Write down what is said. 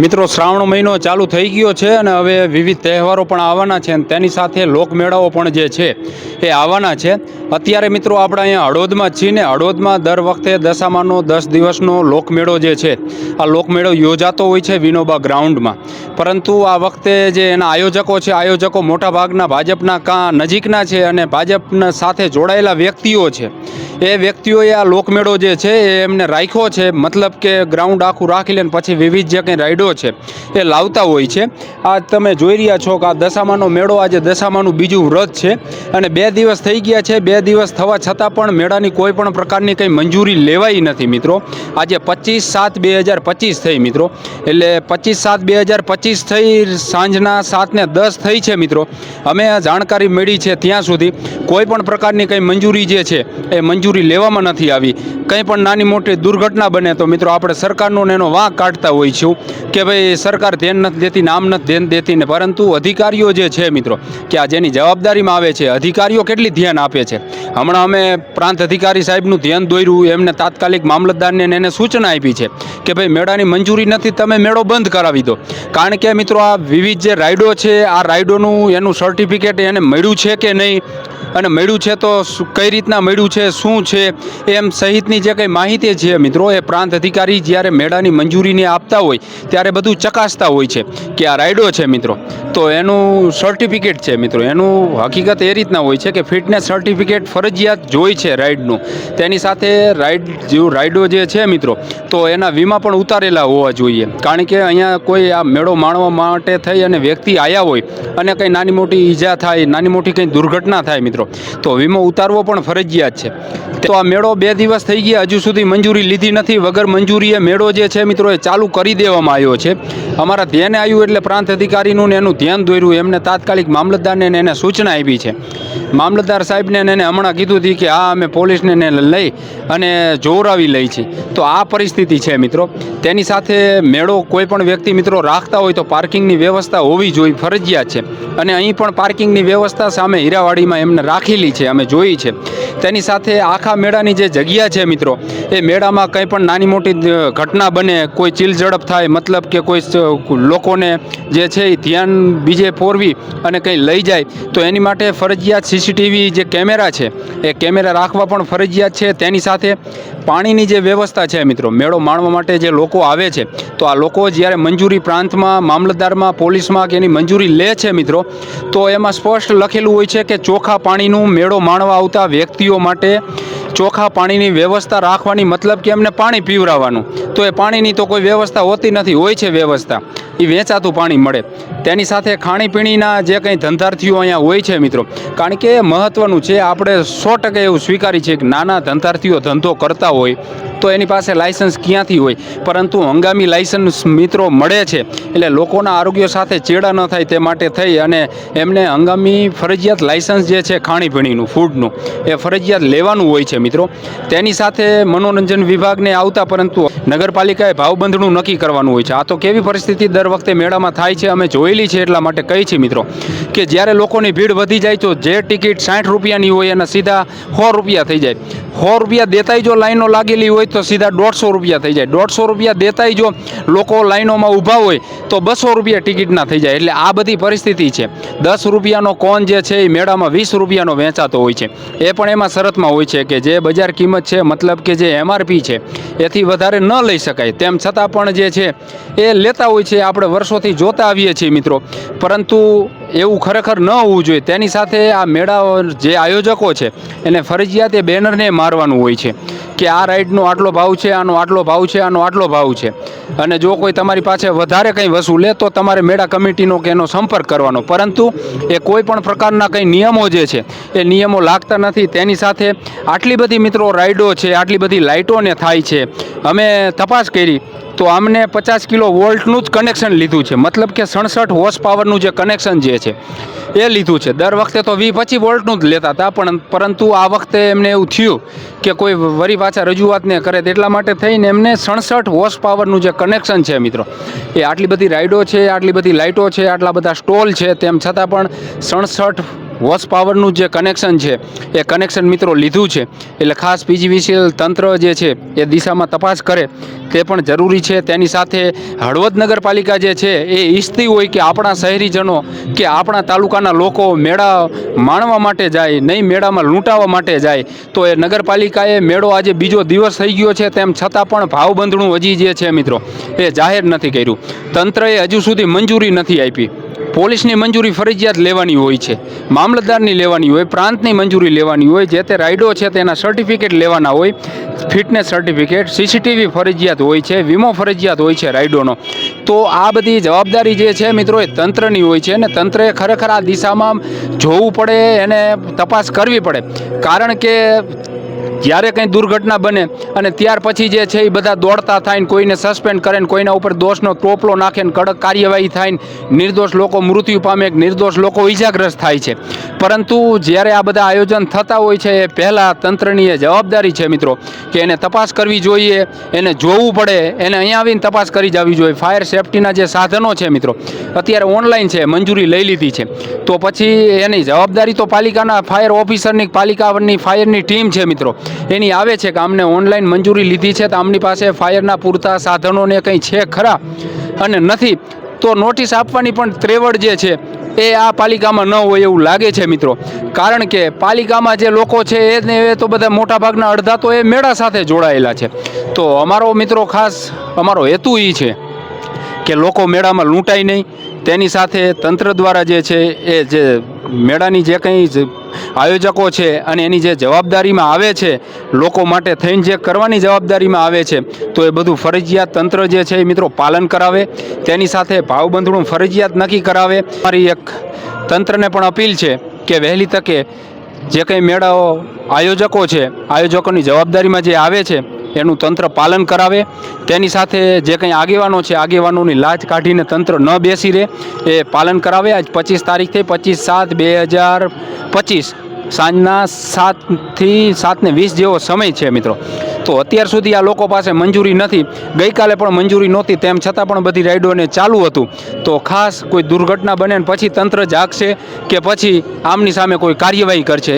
મિત્રો, શ્રાવણ મહિનો ચાલુ થઈ ગયો છે અને હવે વિવિધ તહેવારો પણ આવવાના છે અને તેની સાથે લોકમેળાઓ પણ જે છે એ આવવાના છે. અત્યારે મિત્રો, આપણે અહીંયા હળોદમાં છીએ ને હળોદમાં દર વખતે દશામાનો દસ દિવસનો લોકમેળો જે છે, આ લોકમેળો યોજાતો હોય છે વિનોબા ગ્રાઉન્ડમાં. પરંતુ આ વખતે જે એના આયોજકો છે, આયોજકો મોટાભાગના ભાજપના કાં નજીકના છે અને ભાજપના સાથે જોડાયેલા વ્યક્તિઓ છે. એ વ્યક્તિઓએ આ લોકમેળો જે છે એ એમને રાખ્યો છે. મતલબ કે ગ્રાઉન્ડ આખું રાખી લે પછી વિવિધ જે કંઈ રાઈડો છે, એ લાવતા હોય છે. આ તમે જોઈ રહ્યા છો કે આ દશામાનો મેળો આજે દશામાનું બીજું વ્રત છે, અને બે દિવસ થઈ ગયા છે, બે દિવસ થવા છતાં પણ મેળાની કોઈ પણ પ્રકારની કંઈ મંજૂરી લેવાઈ નથી મિત્રો. આજે પચીસ સાત બે હજાર પચીસ થઈ મિત્રો. એટલે પચીસ સાત બે હજાર પચીસ થઈ, સાંજના સાતને દસ થઈ છે મિત્રો. અમે આ જાણકારી મળી છે ત્યાં સુધી. કોઈ પણ પ્રકારની કંઈ મંજૂરી જે છે, એ મંજૂરી લેવામાં નથી આવી. કંઈ પણ નાની મોટી દુર્ઘટના બને તો મિત્રો આપણે સરકારનો એનો વાંક કાઢતા હોય છું કે ભાઈ સરકાર ધ્યાન નથી દેતી, નામ નથી ધ્યાન દેતી ને પરંતુ અધિકારીઓ જે છે મિત્રો, કે આ જેની જવાબદારીમાં આવે છે, અધિકારીઓ કેટલી ધ્યાન આપે છે? હમણાં અમે પ્રાંત અધિકારી સાહેબનું ધ્યાન દોર્યું, એમને તાત્કાલિક મામલતદારને એને સૂચના આપી છે કે ભાઈ મેળાની મંજૂરી નથી, તમે મેળો બંધ કરાવી દો. કારણ કે મિત્રો આ વિવિધ જે રાઇડો છે, આ રાઇડોનું એનું સર્ટિફિકેટ એને મળ્યું છે કે નહીં? અને મળ્યું છે તો કઈ રીતના મળ્યું છે, શું છે, એમ સહિતની જે કંઈ માહિતી છે મિત્રો, એ પ્રાંત અધિકારી જ્યારે મેળાની મંજૂરીને આપતા હોય, ત્યારે બધું ચકાસતા હોય છે કે આ રાયડો છે મિત્રો. તો એનું સર્ટિફિકેટ છે મિત્રો, એનું હકીકત એ રીતના હોય છે કે ફિટનેસ સર્ટિફિકેટ ફરજિયાત જોઈ છે રાઇડનું તેની સાથે રાઇડ જેવું રાઇડો જે છે મિત્રો, તો એના વીમા પણ ઉતારેલા હોવા જોઈએ. કારણ કે અહીંયા કોઈ આ મેળો માણવા માટે થઈ અને વ્યક્તિ આવ્યા હોય, અને કંઈ નાની મોટી ઈજા થાય, નાની મોટી કંઈ દુર્ઘટના થાય મિત્રો તો વીમો ઉતારવો પણ ફરજિયાત છે. તો આ મેળો બે દિવસ થઈ ગયા, હજુ સુધી મંજૂરી લીધી નથી. વગર મંજૂરીએ મેળો જે છે મિત્રો, એ ચાલુ કરી દેવામાં આવ્યો છે. અમારા ધ્યાને આવ્યું એટલે પ્રાંત અધિકારીનું ને એનું ધ્યાન દોર્યું. એમને તાત્કાલિક મામલતદારને એને સૂચના આપી છે. મામલતદાર સાહેબને એને હમણાં કીધું હતું કે આ અમે પોલીસને ને લઈ અને જોરાવી લઈ છે. તો આ પરિસ્થિતિ છે મિત્રો. તેની સાથે મેળો કોઈ પણ વ્યક્તિ મિત્રો રાખતા હોય તો પાર્કિંગની વ્યવસ્થા હોવી જોઈએ ફરજિયાત છે. અને અહીં પણ પાર્કિંગની વ્યવસ્થા સામે હીરાવાડીમાં એમને રાખેલી છે, અમે જોઈ છે. તેની સાથે આખા મેળાની જે જગ્યા છે મિત્રો, એ મેળામાં કંઈ પણ નાની મોટી ઘટના બને, કોઈ ચીલઝડપ થાય, મતલબ કે કોઈ લોકોને જે છે એ ધ્યાન બીજે પોરવી અને કંઈ લઈ જાય, તો એની માટે ફરજિયાત સીસીટીવી જે કેમેરા છે, એ કેમેરા રાખવા પણ ફરજિયાત છે. તેની સાથે પાણીની જે વ્યવસ્થા છે મિત્રો, મેળો માણવા માટે જે લોકો આવે છે, તો આ લોકો જ્યારે મંજૂરી પ્રાંતમાં, મામલતદારમાં, પોલીસમાં કે એની મંજૂરી લે છે મિત્રો, તો એમાં સ્પષ્ટ લખેલું હોય છે કે ચોખા પાણીનું મેળો માણવા આવતા વ્યક્તિઓ માટે ચોખા પાણીની વ્યવસ્થા રાખવાની મતલબ કે એમને પાણી પીવરાવવાનું. તો એ પાણીની તો કોઈ વ્યવસ્થા હોતી નથી, હોય છે વ્યવસ્થા. એ વેચાતું પાણી મળે. તેની સાથે ખાણીપીણીના જે કંઈ ધંધાર્થીઓ અહીંયા હોય છે મિત્રો, કારણ કે મહત્ત્વનું છે, આપણે સો ટકા એવું સ્વીકારી છે કે નાના ધંધાર્થીઓ ધંધો કરતા હોય તો એની પાસે લાયસન્સ ક્યાંથી હોય? પરંતુ હંગામી લાયસન્સ મિત્રો મળે છે. એટલે લોકોના આરોગ્ય સાથે ચેડા ન થાય તે માટે થઈ અને એમને હંગામી ફરજિયાત લાયસન્સ જે છે ખાણીપીણીનું, ફૂડનું, એ ફરજિયાત લેવાનું હોય છે મિત્રો. તેની સાથે મનોરંજન વિભાગને આવતા પરંતુ નગરપાલિકાએ ભાવબંધનું નક્કી કરવાનું હોય છે. આ તો કેવી પરિસ્થિતિ દર વખતે મેળામાં થાય છે અમે જોયેલી છે એટલા માટે કહી છે મિત્રો કે જ્યારે લોકોની ભીડ વધી જાય તો જે ટિકિટ સાઠ રૂપિયાની હોય એના સીધા સો રૂપિયા થઈ જાય. સો રૂપિયા દેતાય જો લાઈનો લાગેલી હોય તો સીધા દોઢસો રૂપિયા થઈ જાય. દોઢસો રૂપિયા દેતાય જો લોકો લાઈનોમાં ઊભા હોય, તો બસો રૂપિયા ટિકિટના થઈ જાય. એટલે આ બધી પરિસ્થિતિ છે. દસ રૂપિયાનો કોન જે છે, એ મેળામાં વીસ રૂપિયાનો વેચાતો હોય છે. એ પણ એમાં શરતમાં હોય છે કે જે બજાર કિંમત છે, મતલબ કે જે એમઆરપી છે, એથી વધારે ન લઈ શકાય. તેમ છતાં પણ જે છે, એ લેતા હોય છે, આપણે વર્ષોથી જોતા આવીએ છીએ મિત્રો. પરંતુ એવું ખરેખર ન હોવું જોઈએ. તેની સાથે આ મેળા જે આયોજકો છે, એને ફરજિયાત એ બેનરને મારવાનું હોય છે. કે આ રાઈડનો આટલો ભાવ છે, આનો આટલો ભાવ છે, આનો આટલો ભાવ છે. અને જો કોઈ તમારી પાસે વધારે કંઈ વસૂલે તો તમારે મેળા કમિટીનો કે એનો સંપર્ક કરવાનો. પરંતુ એ કોઈ પણ પ્રકારના કંઈ નિયમો જે છે, એ નિયમો લાગતા નથી. તેની સાથે આટલી બધી મિત્રો રાઈડો છે, આટલી બધી લાઇટોને થાય છે. અમે તપાસ કરી તો આમને પચાસ કિલો વોલ્ટનું જ કનેક્શન લીધું છે. મતલબ કે સડસઠ હોર્સ પાવરનું જે કનેક્શન જે છે, એ લીધું છે. દર વખતે તો વી પચીસ વોલ્ટનું જ લેતા હતા, પણ પરંતુ આ વખતે એમને એવું થયું કે કોઈ વરી પાછા રજૂઆત ને કરે તેટલા માટે થઈને એમને સડસઠ હોર્સ પાવરનું જે કનેક્શન છે મિત્રો, એ આટલી બધી રાઈડો છે, આટલી બધી લાઇટો છે, આટલા બધા સ્ટોલ છે, તેમ છતાં પણ સડસઠ વોશ પાવરનું જે કનેક્શન છે, એ કનેક્શન મિત્રો લીધું છે. એટલે ખાસ પીજીવીસીએલ તંત્ર જે છે, એ દિશામાં તપાસ કરે. તે પણ જરૂરી છે. તેની સાથે હળવદ નગરપાલિકા જે છે, એ ઈચ્છતી હોય કે આપણા શહેરીજનો કે આપણા તાલુકાના લોકો મેળા માણવા માટે જાય, નહીં મેળામાં લૂંટાવા માટે જાય, તો એ નગરપાલિકાએ મેળો આજે બીજો દિવસ થઈ ગયો છે. તેમ છતાં પણ ભાવબંધણું હજી જે છે મિત્રો, એ જાહેર નથી કર્યું. તંત્રએ હજુ સુધી મંજૂરી નથી આપી. પોલીસની મંજૂરી ફરજિયાત લેવાની હોય છે. મામલતદારની લેવાની હોય, પ્રાંતની મંજૂરી લેવાની હોય, જે તે રાઇડો છે તેના સર્ટિફિકેટ લેવાના હોય, ફિટનેસ સર્ટિફિકેટ, સીસીટીવી ફરજિયાત હોય છે, વીમો ફરજિયાત હોય છે રાઇડોનો તો આ બધી જવાબદારી જે છે મિત્રો એ તંત્રની હોય છે અને તંત્રએ ખરેખર આ દિશામાં જોવું પડે, એને તપાસ કરવી પડે. કારણ કે જ્યારે કંઈ દુર્ઘટના બને અને ત્યાર પછી જે છે એ બધા દોડતા થાય કોઈને સસ્પેન્ડ કરે કોઈના ઉપર દોષનો ટોપલો નાખે કડક કાર્યવાહી થાય ને નિર્દોષ લોકો મૃત્યુ પામે એક નિર્દોષ લોકો ઈજાગ્રસ્ત થાય છે. પરંતુ જ્યારે આ બધા આયોજન થતા હોય છે, એ પહેલાં તંત્રની એ જવાબદારી છે મિત્રો, કે એને તપાસ કરવી જોઈએ, એને જોવું પડે, એને અહીંયા આવીને તપાસ કરી જવી જોઈએ. ફાયર સેફટીના જે સાધનો છે મિત્રો, અત્યારે ઓનલાઈન છે, મંજૂરી લઈ લીધી છે. તો પછી એની જવાબદારી તો પાલિકાના ફાયર ઓફિસરની, પાલિકાની ફાયરની ટીમ છે મિત્રો. એની આવે છે કે અમને ઓનલાઈન મંજૂરી લીધી છે, તો આમની પાસે ફાયરના પૂરતા સાધનોને કંઈ છે ખરા? અને નથી તો નોટિસ આપવાની પણ ત્રેવડ જે છે, એ આ પાલિકામાં ન હોય એવું લાગે છે મિત્રો. કારણ કે પાલિકામાં જે લોકો છે, એ ને એ તો બધા મોટાભાગના અડધા તો એ મેળા સાથે જોડાયેલા છે. તો અમારો મિત્રો ખાસ, અમારો હેતુ એ છે કે લોકો મેળામાં લૂંટાય નહીં. તેની સાથે તંત્ર દ્વારા જે છે, એ જે મેળાની જે કંઈ આયોજકો છે અને એની જે જવાબદારીમાં આવે છે, લોકો માટે થઈને જે કરવાની જવાબદારીમાં આવે છે, તો એ બધું ફરજિયાત તંત્ર જે છે એ મિત્રો પાલન કરાવે. તેની સાથે ભાવબંધણું ફરજિયાત નક્કી કરાવે. મારી એક તંત્રને પણ અપીલ છે કે વહેલી તકે જે કંઈ મેળાઓ આયોજકો છે, આયોજકોની જવાબદારીમાં જે આવે છે એનું તંત્ર પાલન કરાવે. તેની સાથે જે કંઈ આગેવાનો છે, આગેવાનોની લાજ કાઢીને તંત્ર ન બેસી રહે, એ પાલન કરાવે. આજ પચીસ તારીખથી પચીસ સાત બે હજાર પચીસ. સાંજના સાતથી સાતને વીસ જેવો સમય છે મિત્રો. તો અત્યાર સુધી આ લોકો પાસે મંજૂરી નથી. ગઈકાલે પણ મંજૂરી નહોતી, તેમ છતાં પણ બધી રાઈડોને ચાલુ હતું. તો ખાસ કોઈ દુર્ઘટના બને પછી તંત્ર જાગશે કે પછી આમની સામે કોઈ કાર્યવાહી કરશે.